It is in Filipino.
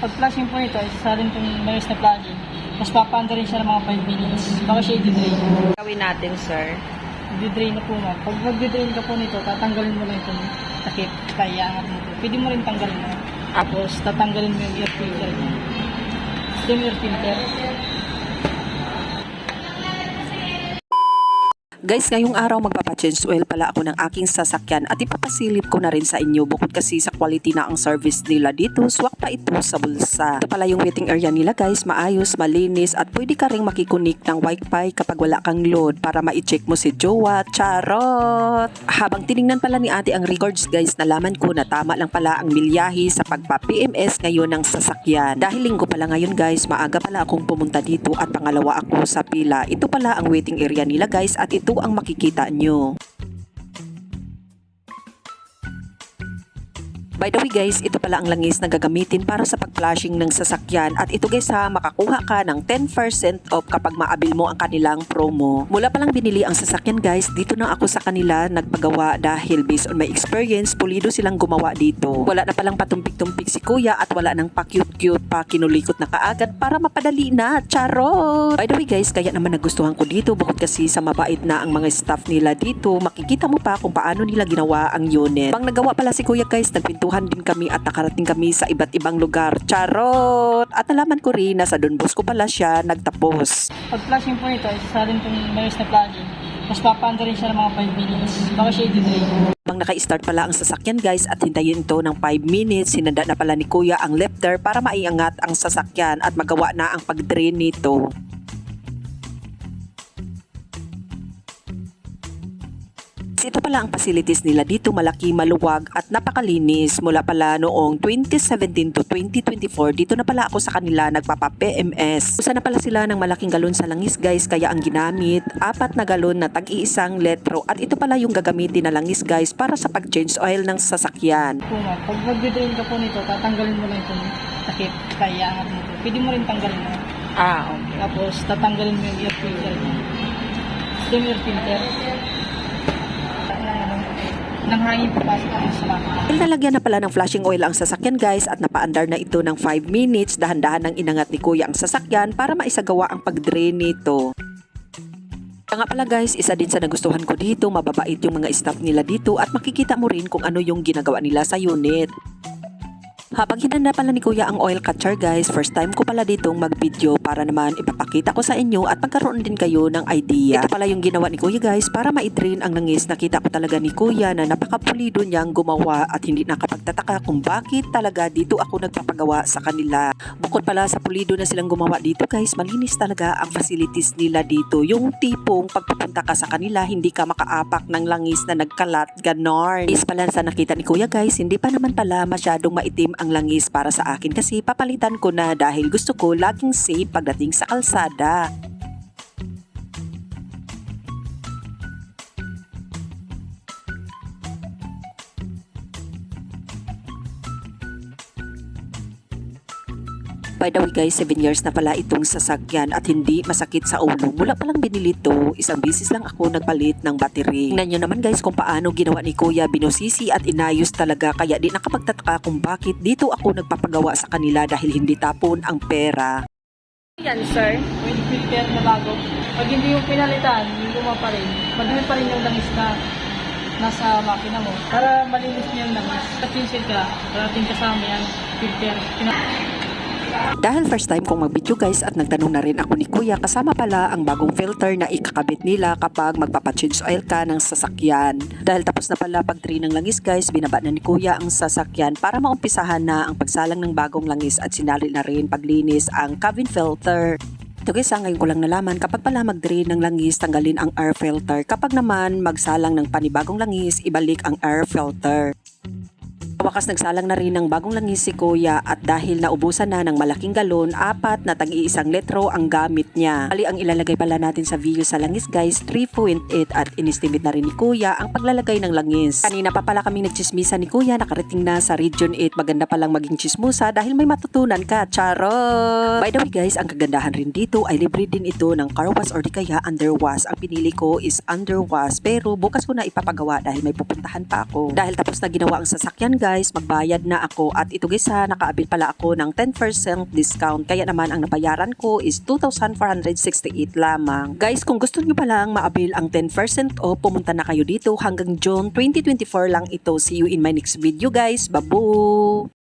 Pag flashing po nito, isasalin itong langis na flashing. Mas papaanda rin siya ng mga 5 minutes. Baka siya i-drain. Gawin natin, sir. I-drain na po ma'am. Pag mag-drain ka po nito, tatanggalin mo lang itong takip. Kaya angat mo po. Pwede mo rin tanggalin mo. Tapos tatanggalin mo yung air filter niya. Ito yung air filter. Guys, ngayong araw magpapa-change oil pala ako ng aking sasakyan at ipapasilip ko na rin sa inyo bukod kasi sa quality na ang service nila dito, swak pa ito sa bulsa. Ito pala yung waiting area nila guys, maayos, malinis at pwede ka rin makikunik ng wifi kapag wala kang load para ma-check mo si Jowa, charot! Habang tiningnan pala ni ate ang records guys, nalaman ko na tama lang pala ang milyahi sa pagpa-PMS ngayon ng sasakyan. Dahil linggo pala ngayon guys, maaga pala akong pumunta dito at pangalawa ako sa pila. Ito pala ang waiting area nila guys at ito ang makikita nyo. By the way guys, ito pala ang langis na gagamitin para sa pag-flashing ng sasakyan at ito guys ha, makakuha ka ng 10% off kapag maabil mo ang kanilang promo. Mula pa lang binili ang sasakyan guys, dito na ako sa kanila nagpagawa dahil based on my experience, pulido silang gumawa dito. Wala na palang patumpik-tumpik si kuya at wala nang pa-cute-cute pa kinulikot na kaagad para mapadali na. Charot! By the way guys, kaya naman nagustuhan ko dito bukod kasi sa mabait na ang mga staff nila dito, makikita mo pa kung paano nila ginawa ang unit. Pang nagawa pala si kuya guys, nagpintuhan din kami at nakarating kami sa iba't ibang lugar. Charot! At nalaman ko rin na sa Don Bosco pala siya nagtapos. Pag flashing po nito, isasalin itong langis na flashing. Mas papaanda rin siya ng mga 5 minutes. Baka siya i-drain. Habang naka-start pala ang sasakyan guys at hintayin ito ng 5 minutes, sinanda na pala ni kuya ang lifter para maiangat ang sasakyan at magawa na ang pag-drain nito. Ito pala ang facilities nila dito, malaki, maluwag at napakalinis. Mula pala noong 2017 to 2024, dito na pala ako sa kanila nagpapa-PMS. Usa na pala sila ng malaking galon sa langis guys, kaya ang ginamit, apat na galon na tag-iisang letro. At ito pala yung gagamitin na langis guys para sa pag-change oil ng sasakyan. Ma'am, pag mag-drain ka po nito, tatanggalin mo lang itong takip. Kaya angat mo. Pwede mo rin tanggalin mo. Ah, okay. Tapos tatanggalin mo yung air filter yung air filter. Nang hangin papasok ang sa. Dahil nalagyan na pala ng flashing oil ang sasakyan guys at napaandar na ito ng 5 minutes, dahan-dahan ng inangat ni kuya ang sasakyan para maisagawa ang pag-drain nito. Kaya nga pala guys, isa din sa nagustuhan ko dito, mababait yung mga staff nila dito at makikita mo rin kung ano yung ginagawa nila sa unit. Habang hinanda pala ni Kuya ang oil catcher guys, first time ko pala ditong mag-video para naman ipapakita ko sa inyo at magkaroon din kayo ng idea. Ito pala yung ginawa ni Kuya guys para ma-drain ang langis. Nakita ko talaga ni Kuya na napakapulido niyang gumawa at hindi nakapagtataka kung bakit talaga dito ako nagpapagawa sa kanila. Bukod pala sa pulido na silang gumawa dito guys, malinis talaga ang facilities nila dito. Yung tipong pagpupunta ka sa kanila, hindi ka makaapak ng langis na nagkalat, ganon. Is pala sa nakita ni Kuya guys, hindi pa naman pala masyadong maitim ang langis para sa akin kasi papalitan ko na dahil gusto ko laging safe pagdating sa kalsada. By the way guys, 7 years na pala itong sasakyan at hindi masakit sa ulo. Mula palang binili to, isang bisis lang ako nagpalit ng battery. Tingnan nyo naman guys kung paano ginawa ni Kuya binusisi at inayos talaga kaya di nakapagtataka kung bakit dito ako nagpapagawa sa kanila dahil hindi tapon ang pera. Yan sir. Oil filter na bago. Pag hindi mo pinalitan, hindi mo pa rin. Madumi pa rin yung langis na nasa makina mo. Para malinis niya yung langis. Sa ka, parating kasama yan, filter. Pina- Dahil first time kong mag-video guys at nagtanong na rin ako ni Kuya kasama pala ang bagong filter na ikakabit nila kapag magpapachange oil ka ng sasakyan. Dahil tapos na pala pag-train ng langis guys, binaba na ni Kuya ang sasakyan para maumpisahan na ang pagsalang ng bagong langis at sinali na rin paglinis ang cabin filter. Ito guys, ngayon ko lang nalaman kapag pala mag-drain ng langis, tanggalin ang air filter. Kapag naman magsalang ng panibagong langis, ibalik ang air filter. Wakas nagsalang na rin ng bagong langis si Kuya at dahil naubusan na ng malaking galon, apat na tag-iisang letro ang gamit niya. Bali ang ilalagay pala natin sa video sa langis guys, 3.8 at inestimate na rin ni Kuya ang paglalagay ng langis. Kanina pa pala kaming nagchismisa ni Kuya, nakarating na sa Region 8, maganda palang maging chismusa dahil may matutunan ka, charot! By the way guys, ang kagandahan rin dito ay libre din ito ng car wash or di kaya underwash. Ang pinili ko is underwash pero bukas ko na ipapagawa dahil may pupuntahan pa ako. Dahil tapos na ginawa ang sasakyan guys, guys, magbayad na ako at ito guys ha, nakaabil pala ako ng 10% discount kaya naman ang nabayaran ko is 2,468 lamang. Guys, kung gusto nyo palang maabil ang 10% o pumunta na kayo dito hanggang June 2024 lang ito. See you in my next video guys. Babu!